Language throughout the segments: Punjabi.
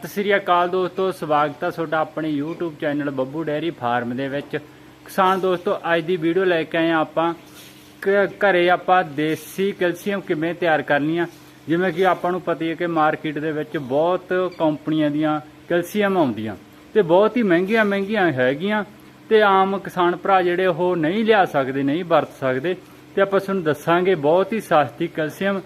ਸਤਿ ਸ੍ਰੀ ਅਕਾਲ ਦੋਸਤੋ, ਸਵਾਗਤ ਹੈ ਤੁਹਾਡਾ ਆਪਣੇ YouTube channel Babbu dairy farm ਦੇ ਵਿੱਚ। ਕਿਸਾਨ ਦੋਸਤੋ, ਅੱਜ ਦੀ ਵੀਡੀਓ ਲੈ ਕੇ ਆਏ ਹਾਂ ਆਪਾਂ। ਘ- ਘਰੇ ਆਪਾਂ ਦੇਸੀ ਕੈਲਸ਼ੀਅਮ ਕਿਵੇਂ ਤਿਆਰ ਕਰਨੀ ਆ? ਜਿਵੇਂ ਕਿ ਆਪਾਂ ਨੂੰ ਪਤਾ ਹੈ ਕਿ ਮਾਰਕੀਟ ਦੇ ਵਿੱਚ ਬਹੁਤ ਕੰਪਨੀਆਂ ਦੀਆਂ ਕੈਲਸ਼ੀਅਮ ਆਉਂਦੀਆਂ। ਤੇ ਬਹੁਤ ਹੀ ਮਹਿੰਗੀਆਂ ਮਹਿੰਗੀਆਂ ਹੈਗੀਆਂ। ਤੇ ਆਮ ਕਿਸਾਨ ਭਰਾ ਜਿਹੜੇ ਉਹ ਨਹੀਂ ਲਿਆ ਸਕਦੇ, ਨਹੀਂ ਵਰਤ ਸਕਦੇ। ਤੇ ਆਪਾਂ ਤੁਹਾਨੂੰ ਦੱਸਾਂਗੇ ਬਹੁਤ ਹੀ ਸਸਤੀ ਕੈਲਸ਼ੀਅਮ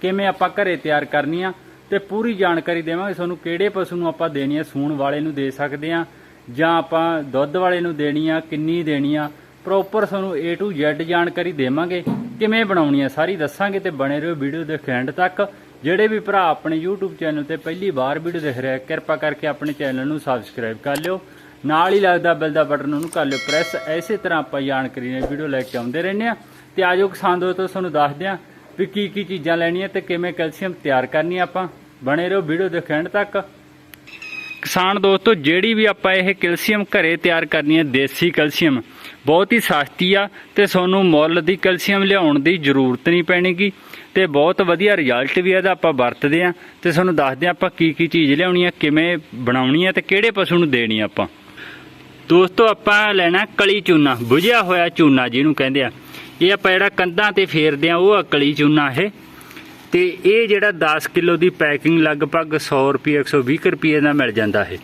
ਕਿਵੇਂ ਆਪਾਂ ਘਰੇ ਤਿਆਰ ਕਰਨੀ ਆ। ਤੇ ਪੂਰੀ ਜਾਣਕਾਰੀ ਦੇਵਾਂਗੇ ਤੁਹਾਨੂੰ ਕਿਹੜੇ ਪਸ਼ੂ ਨੂੰ ਆਪਾਂ ਦੇਣੀ ਆ ਸੂਣ ਵਾਲੇ ਨੂੰ ਦੇ ਸਕਦੇ ਆ ਜਾਂ ਆਪਾਂ ਦੁੱਧ ਵਾਲੇ ਨੂੰ ਦੇਣੀ ਆ, ਕਿੰਨੀ ਦੇਣੀ ਆ ਪ੍ਰੋਪਰ ਤੁਹਾਨੂੰ A to Z ਜਾਣਕਾਰੀ ਦੇਵਾਂਗੇ, ਕਿਵੇਂ ਬਣਾਉਣੀ ਆ ਸਾਰੀ ਦੱਸਾਂਗੇ ਤੇ ਬਣੇ ਰਹੋ ਵੀਡੀਓ ਦੇ ਐਂਡ ਤੱਕ। ਜਿਹੜੇ ਵੀ ਭਰਾ ਆਪਣੇ YouTube ਚੈਨਲ ਤੇ ਪਹਿਲੀ ਵਾਰ ਵੀਡੀਓ ਦੇਖ ਰਿਹਾ ਕਿਰਪਾ ਕਰਕੇ ਆਪਣੇ ਚੈਨਲ ਨੂੰ ਸਬਸਕ੍ਰਾਈਬ ਕਰ ਲਿਓ। ਨਾਲ ਹੀ ਲੱਗਦਾ ਬੈਲ ਦਾ ਬਟਨ ਉਹਨੂੰ ਕਰ ਲਿਓ ਪ੍ਰੈਸ ਐਸੇ ਤਰ੍ਹਾਂ ਆਪਾਂ ਜਾਣਕਾਰੀ ਨਾਲ ਵੀਡੀਓ ਲੈ ਕੇ ਆਉਂਦੇ ਰਹਿੰਦੇ ਆ। ਤੇ ਆਜੋ ਕਿਸਾਨ ਦੋਸਤੋ, ਤੁਹਾਨੂੰ ਦੱਸਦੇ ਆ ਵੀ ਕੀ ਕੀ ਚੀਜ਼ਾਂ ਲੈਣੀਆਂ ਤੇ ਕਿਵੇਂ ਕੈਲਸ਼ੀਅਮ ਤਿਆਰ ਕਰਨੀ ਆ ਆਪਾਂ। ਬਣੇ ਰਹੋ ਵੀਡੀਓ ਦੇ ਐਂਡ ਤੱਕ। ਕਿਸਾਨ ਦੋਸਤੋ, ਜਿਹੜੀ ਵੀ ਆਪਾਂ ਇਹ ਕੈਲਸ਼ੀਅਮ ਘਰੇ ਤਿਆਰ ਕਰਨੀ ਹੈ ਦੇਸੀ ਕੈਲਸ਼ੀਅਮ, ਬਹੁਤ ਹੀ ਸਸਤੀ ਆ ਤੇ ਤੁਹਾਨੂੰ ਮੁੱਲ ਦੀ ਕੈਲਸ਼ੀਅਮ ਲਿਆਉਣ ਦੀ ਜ਼ਰੂਰਤ ਨਹੀਂ ਪੈਣੀਗੀ ਤੇ ਬਹੁਤ ਵਧੀਆ ਰਿਜ਼ਲਟ ਵੀ ਇਹਦਾ ਆਪਾਂ ਵਰਤਦੇ ਆ ਤੇ ਤੁਹਾਨੂੰ ਦੱਸਦੇ ਆ ਆਪਾਂ ਕੀ ਕੀ ਚੀਜ਼ ਲਿਆਉਣੀ ਆ, ਕਿਵੇਂ ਬਣਾਉਣੀ ਆ ਤੇ ਕਿਹੜੇ ਪਸ਼ੂ ਨੂੰ ਦੇਣੀ ਆ ਆਪਾਂ। ਦੋਸਤੋ, ਆਪਾਂ ਲੈਣਾ ਕਲੀ ਚੂਨਾ, ਬੁਝਿਆ ਹੋਇਆ ਚੂਨਾ ਜਿਹਨੂੰ ਕਹਿੰਦੇ ਆ। ਇਹ ਆਪਾਂ ਜਿਹੜਾ ਕੰਧਾਂ ਤੇ ਫੇਰਦੇ ਆ ਉਹ ਅਕਲੀ ਚੂਨਾ ਹੈ। ਤੇ ਇਹ ਜਿਹੜਾ 10 ਕਿਲੋ ਦੀ ਪੈਕਿੰਗ ਲਗਭਗ 100 ਰੁਪਏ 120 ਰੁਪਏ ਦਾ ਮਿਲ ਜਾਂਦਾ ਹੈ।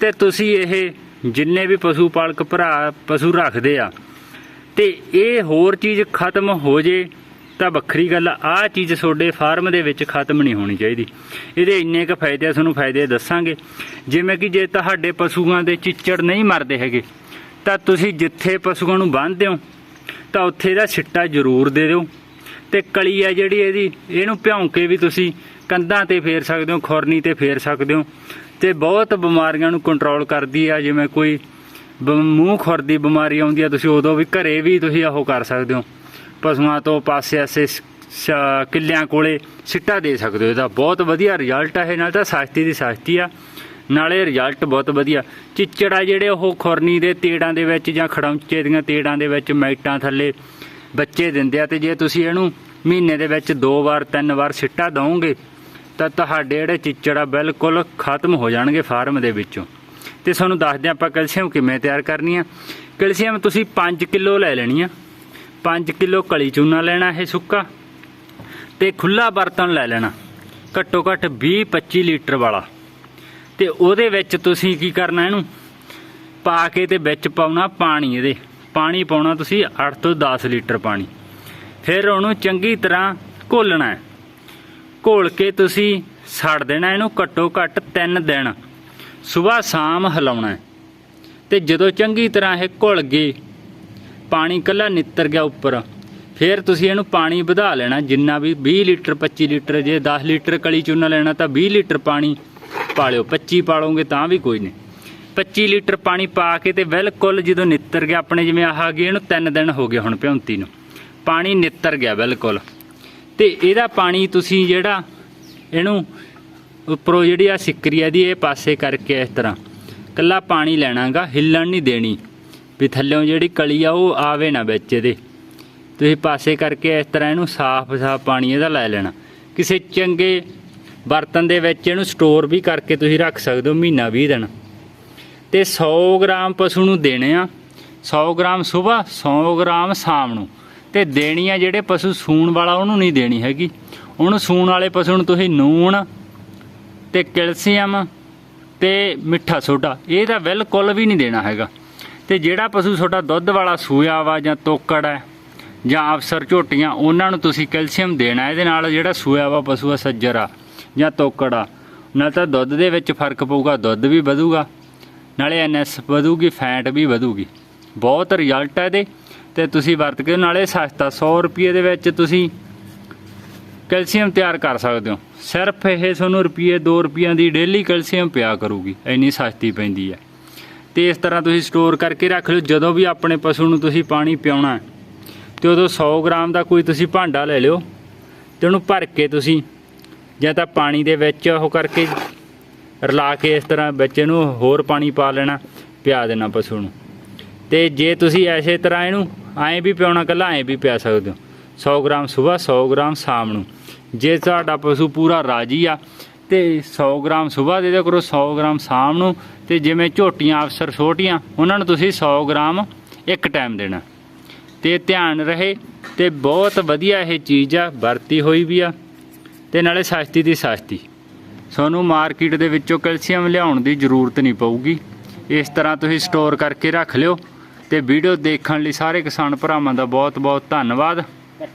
ਤੇ ਤੁਸੀਂ ਇਹ ਜਿੰਨੇ ਵੀ ਪਸ਼ੂ ਪਾਲਕ ਭਰਾ, ਪਸ਼ੂ ਰੱਖਦੇ ਆ, ਤੇ ਇਹ ਹੋਰ ਚੀਜ਼ ਖਤਮ ਹੋ ਜੇ, ਤਾਂ ਵੱਖਰੀ ਗੱਲ ਆ, ਆਹ ਚੀਜ਼ ਤੁਹਾਡੇ ਫਾਰਮ ਦੇ ਵਿੱਚ ਖਤਮ ਨਹੀਂ ਹੋਣੀ ਚਾਹੀਦੀ। ਇਹਦੇ ਇੰਨੇ ਕੁ ਫਾਇਦੇ ਤੁਹਾਨੂੰ ਫਾਇਦੇ ਦੱਸਾਂਗੇ। ਜਿਵੇਂ ਕਿ ਜੇ ਤੁਹਾਡੇ ਪਸ਼ੂਆਂ ਦੇ ਚਿੱਚੜ ਨਹੀਂ ਮਰਦੇ ਹੈਗੇ, ਤਾਂ ਤੁਸੀਂ ਜਿੱਥੇ ਪਸ਼ੂਆਂ ਨੂੰ ਬੰਨ੍ਹਦੇ ਹੋ ਤਾਂ ਉੱਥੇ ਦਾ ਸਿੱਟਾ ਜ਼ਰੂਰ ਦੇ ਦਿਓ। ਤੇ ਕਲੀ ਆ ਜਿਹੜੀ ਇਹਦੀ, ਇਹਨੂੰ ਭਿਉਂ ਕੇ ਵੀ ਤੁਸੀਂ ਕੰਧਾਂ ਤੇ ਫੇਰ ਸਕਦੇ ਹੋ, ਖੁਰਨੀ ਤੇ ਫੇਰ ਸਕਦੇ ਹੋ। ਤੇ ਬਹੁਤ ਬਿਮਾਰੀਆਂ ਨੂੰ ਕੰਟਰੋਲ ਕਰਦੀ ਆ, ਜਿਵੇਂ ਕੋਈ ਬ- ਮੂੰਹ ਖੁਰ ਦੀ ਬਿਮਾਰੀ ਆਉਂਦੀ ਆ, ਤੁਸੀਂ ਉਦੋਂ ਵੀ ਘਰੇ ਵੀ ਤੁਸੀਂ ਉਹ ਕਰ ਸਕਦੇ ਹੋ। ਪਸ਼ੂਆਂ ਤੋਂ ਪਾਸੇ ਆਸੇ ਕਿੱਲਿਆਂ ਕੋਲੇ ਸਿੱਟਾ ਦੇ ਸਕਦੇ ਹੋ। ਇਹਦਾ ਬਹੁਤ ਵਧੀਆ ਰਿਜ਼ਲਟ ਆ, ਇਹ ਨਾਲ ਤਾਂ ਸਸਤੀ ਦੀ ਸਸਤੀ ਆ। ਨਾਲੇ ਰਿਜ਼ਲਟ ਬਹੁਤ ਵਧੀਆ। ਚਿੱਚੜਾ ਜਿਹੜੇ ਉਹ ਖੁਰਨੀ ਦੇ ਤੇੜਾਂ ਦੇ ਵਿੱਚ ਜਾਂ ਖੜੌਂਚੇ ਦੀਆਂ ਤੇੜਾਂ ਦੇ ਵਿੱਚ ਮੈਟਾਂ ਥੱਲੇ ਬੱਚੇ ਦਿੰਦੇ ਆ ਤੇ ਜੇ ਤੁਸੀਂ ਇਹਨੂੰ ਮਹੀਨੇ ਦੇ ਵਿੱਚ ਦੋ ਵਾਰ, ਤਿੰਨ ਵਾਰ ਸਿੱਟਾ ਦਵੋਗੇ, ਤਾਂ ਤੁਹਾਡੇ ਜਿਹੜੇ ਚਿੱਚੜਾ ਬਿਲਕੁਲ ਖਤਮ ਹੋ ਜਾਣਗੇ ਫਾਰਮ ਦੇ ਵਿੱਚੋਂ। ਤੇ ਤੁਹਾਨੂੰ ਦੱਸਦੇ ਹਾਂ ਆਪਾਂ ਕੈਲਸ਼ੀਅਮ ਕਿਵੇਂ ਤਿਆਰ ਕਰਨੀ ਆ। ਕੈਲਸ਼ੀਅਮ ਤੁਸੀਂ 5 ਕਿਲੋ ਲੈ ਲੈਣੀ ਆ। 5 ਕਿਲੋ ਕਲੀ ਚੂਨਾ ਲੈਣਾ ਇਹ ਸੁੱਕਾ ਤੇ ਖੁੱਲਾ ਬਰਤਨ ਲੈ ਲੈਣਾ। ਘੱਟੋ ਘੱਟ 20 25 ਲੀਟਰ ਵਾਲਾ। ਤੇ ਉਹਦੇ ਵਿੱਚ ਤੁਸੀਂ ਕੀ ਕਰਨਾ ਇਹਨੂੰ? ਪਾ ਕੇ ਤੇ ਵਿੱਚ ਪਾਉਣਾ ਪਾਣੀ ਇਹਦੇ। ਪਾਣੀ ਪਾਉਣਾ ਤੁਸੀਂ 8 ਤੋਂ 10 ਲੀਟਰ ਪਾਣੀ। ਫਿਰ ਉਹਨੂੰ ਚੰਗੀ ਤਰ੍ਹਾਂ ਘੋਲਣਾ ਹੈ। ਘੋਲ ਕੇ ਤੁਸੀਂ ਛੱਡ ਦੇਣਾ ਇਹਨੂੰ ਘੱਟੋ ਘੱਟ 3 ਦਿਨ। ਸਵੇਰ ਸ਼ਾਮ ਹਿਲਾਉਣਾ ਹੈ। ਤੇ ਜਦੋਂ ਚੰਗੀ ਤਰ੍ਹਾਂ ਇਹ ਘੁਲ ਗਏ, ਪਾਣੀ ਕੱਲਾ ਨਿੱਤਰ ਗਿਆ ਉੱਪਰ। ਫਿਰ ਤੁਸੀਂ ਇਹਨੂੰ ਪਾਣੀ ਵਧਾ ਲੈਣਾ। ਜਿੰਨਾ ਵੀ 20 ਲੀਟਰ 25 ਲੀਟਰ, ਜੇ 10 ਲੀਟਰ ਕਲੀ ਚੂਨਾ ਲੈਣਾ ਤਾਂ 20 ਲੀਟਰ ਪਾਣੀ ਪਾਲਿਓ। 25 ਪਾਲੋਗੇ ਤਾਂ ਵੀ ਕੋਈ ਨਹੀਂ। 25 ਲੀਟਰ ਪਾਣੀ ਪਾ ਕੇ ਤੇ ਬਿਲਕੁਲ ਜਦੋਂ ਨਿੱਤਰ ਗਿਆ, ਆਪਣੇ ਜਿਵੇਂ ਆਹ ਗਏ ਇਹਨੂੰ 3 ਦਿਨ ਹੋ ਗਏ ਹੁਣ ਭਿਉਂਤੀ ਨੂੰ। ਪਾਣੀ ਨਿੱਤਰ ਗਿਆ ਬਿਲਕੁਲ। ਤੇ ਇਹਦਾ ਪਾਣੀ ਤੁਸੀਂ ਜਿਹੜਾ ਇਹਨੂੰ ਉੱਪਰੋਂ ਜਿਹੜੀ ਆ ਸਿੱਕਰੀ ਆ ਦੀ ਇਹ ਪਾਸੇ ਕਰਕੇ ਇਸ ਤਰ੍ਹਾਂ ਕੱਲਾ ਪਾਣੀ ਲੈਣਾਗਾ, ਹਿੱਲਣ ਨਹੀਂ ਦੇਣੀ। ਵੀ ਥੱਲੇੋਂ ਜਿਹੜੀ ਕਲੀ ਆ ਉਹ ਆਵੇ ਨਾ ਵਿੱਚ ਇਹਦੇ। ਤੁਸੀਂ ਪਾਸੇ ਕਰਕੇ ਇਸ ਤਰ੍ਹਾਂ ਇਹਨੂੰ ਸਾਫ਼-ਸਾਫ਼ ਪਾਣੀ ਇਹਦਾ ਲੈ ਲੈਣਾ। ਕਿਸੇ ਚੰਗੇ ਬਰਤਨ ਦੇ ਵਿੱਚ ਇਹਨੂੰ ਸਟੋਰ ਵੀ ਕਰਕੇ ਤੁਸੀਂ ਰੱਖ ਸਕਦੇ ਹੋ ਮਹੀਨਾ 20 ਦਿਨ। ਤੇ 100 ਗ੍ਰਾਮ ਪਸ਼ੂ ਨੂੰ ਦੇਣੇ ਆ। 100 ਗ੍ਰਾਮ ਸਵੇਰ 100 ਗ੍ਰਾਮ ਸ਼ਾਮ ਨੂੰ। ਤੇ ਦੇਣੀ ਆ ਜਿਹੜੇ ਪਸ਼ੂ ਸੂਣ ਵਾਲਾ ਉਹਨੂੰ ਨਹੀਂ ਦੇਣੀ ਹੈਗੀ। ਉਹਨੂੰ ਸੂਣ ਵਾਲੇ ਪਸ਼ੂ ਨੂੰ ਤੁਸੀਂ ਨੂਣ ਤੇ ਕੈਲਸ਼ੀਅਮ ਤੇ ਮਿੱਠਾ ਸੋਡਾ, ਇਹ ਤਾਂ ਬਿਲਕੁਲ ਵੀ ਨਹੀਂ ਦੇਣਾ ਹੈਗਾ। ਤੇ ਜਿਹੜਾ ਪਸ਼ੂ ਤੁਹਾਡਾ ਦੁੱਧ ਵਾਲਾ ਸੂਆ ਵਾ ਜਾਂ ਤੋਕੜ ਹੈ ਜਾਂ ਅਫਸਰ ਝੋਟੀਆਂ, ਉਹਨਾਂ ਨੂੰ ਤੁਸੀਂ ਕੈਲਸ਼ੀਅਮ ਦੇਣਾ, ਇਹਦੇ ਨਾਲ ਜਿਹੜਾ ਸੂਆ ਵਾ ਪਸ਼ੂ ਆ ਸੱਜਰ ਆ। ਜਾਂ ਤੋਕੜ। ਆ ਨਾਲ ਤਾਂ ਦੁੱਧ ਦੇ ਵਿੱਚ ਫ਼ਰਕ ਪਊਗਾ ਦੁੱਧ ਵੀ ਵਧੂਗਾ। ਨਾਲੇ ਐਨਐਸ ਵਧੂਗੀ ਫੈਟ ਵੀ ਵਧੂਗੀ। ਬਹੁਤ ਰਿਜ਼ਲਟ ਹੈ ਇਹਦੇ। ਤੇ ਤੁਸੀਂ ਵਰਤ ਕੇ ਨਾਲੇ ਸਸਤਾ 100 ਰੁਪਏ ਦੇ ਵਿੱਚ ਤੁਸੀਂ ਕੈਲਸ਼ੀਅਮ ਤਿਆਰ ਕਰ ਸਕਦੇ ਹੋ। ਸਿਰਫ ਇਹ ਤੁਹਾਨੂੰ ਰੁਪਏ 2 ਰੁਪਈਆਂ ਦੀ ਡੇਲੀ ਕੈਲਸ਼ੀਅਮ ਪਿਆ ਕਰੂਗੀ। ਇੰਨੀ ਸਸਤੀ ਪੈਂਦੀ ਹੈ। ਤੇ ਇਸ ਤਰ੍ਹਾਂ ਤੁਸੀਂ ਸਟੋਰ ਕਰਕੇ ਰੱਖ ਲਿਓ। ਜਦੋਂ ਵੀ ਆਪਣੇ ਪਸ਼ੂ ਨੂੰ ਤੁਸੀਂ ਪਾਣੀ ਪਿਆਉਣਾ ਹੈ, ਤੇ ਉਦੋਂ 100 ਗ੍ਰਾਮ ਦਾ ਕੋਈ ਤੁਸੀਂ ਭਾਂਡਾ ਲੈ ਲਿਓ ਤੇ ਉਹਨੂੰ ਭਰ ਕੇ ਤੁਸੀਂ ਜਾਂ ਤਾਂ ਪਾਣੀ ਦੇ ਵਿੱਚ ਉਹ ਕਰਕੇ ਰਲਾ ਕੇ ਇਸ ਤਰ੍ਹਾਂ ਵਿੱਚ ਨੂੰ ਹੋਰ ਪਾਣੀ ਪਾ ਲੈਣਾ, ਪਿਆ ਦੇਣਾ ਪਸ਼ੂ ਨੂੰ। ਤੇ ਜੇ ਤੁਸੀਂ ਐਸੇ ਤਰ੍ਹਾਂ ਇਹਨੂੰ ਐਂ ਵੀ ਪਿਆਉਣਾ ਕੱਲਾ ਐਂ ਵੀ ਪਿਆ ਸਕਦੇ ਹੋ। 100 ਗ੍ਰਾਮ ਸਵੇਰ 100 ਗ੍ਰਾਮ ਸ਼ਾਮ ਨੂੰ। ਜੇ ਤੁਹਾਡਾ ਪਸ਼ੂ ਪੂਰਾ ਰਾਜੀ ਆ, ਤੇ ਤੇ 100 ਗ੍ਰਾਮ ਸਵੇਰ ਦੇ ਦਿਆ ਕਰੋ 100 ਗ੍ਰਾਮ ਸ਼ਾਮ ਨੂੰ, ਤੇ ਜਿਵੇਂ ਝੋਟੀਆਂ ਅਫਸਰ ਛੋਟੀਆਂ, ਉਹਨਾਂ ਨੂੰ ਤੁਸੀਂ 100 ਗ੍ਰਾਮ ਇੱਕ ਟਾਈਮ ਦੇਣਾ। ਤੇ ਧਿਆਨ ਰਹੇ, ਤੇ ਬਹੁਤ ਵਧੀਆ ਇਹ ਚੀਜ਼ ਆ, ਵਰਤੀ ਹੋਈ ਵੀ ਆ। ਤੇ ਨਾਲੇ ਸਸਤੀ ਦੀ ਸਸਤੀ। ਤੁਹਾਨੂੰ ਮਾਰਕੀਟ ਦੇ ਵਿੱਚੋਂ ਕੈਲਸ਼ੀਅਮ ਲਿਆਉਣ ਦੀ ਜ਼ਰੂਰਤ ਨਹੀਂ ਪਊਗੀ। ਇਸ ਤਰ੍ਹਾਂ ਤੁਸੀਂ ਸਟੋਰ ਕਰਕੇ ਰੱਖ ਲਿਓ ਤੇ ਵੀਡੀਓ ਦੇਖਣ ਲਈ ਸਾਰੇ ਕਿਸਾਨ ਭਰਾਵਾਂ ਦਾ ਬਹੁਤ ਬਹੁਤ ਧੰਨਵਾਦ।